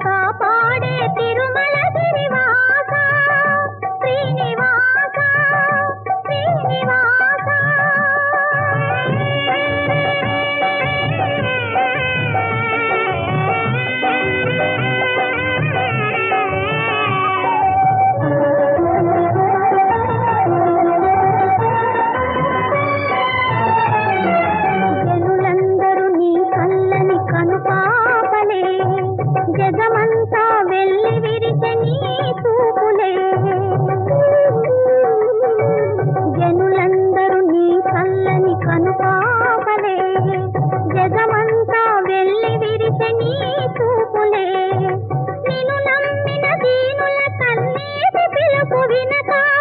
காப்பாடே திரு లోకమంతా వెళ్ళి విరిచని చూపులే. జనులందరూ నీ కళ్ళని కనుపాపలే. జగమంతా వెళ్ళి విరిచని చూపులే. నిన్ను నమ్మిన దీనుల కన్నీటి పిలుపు వినతా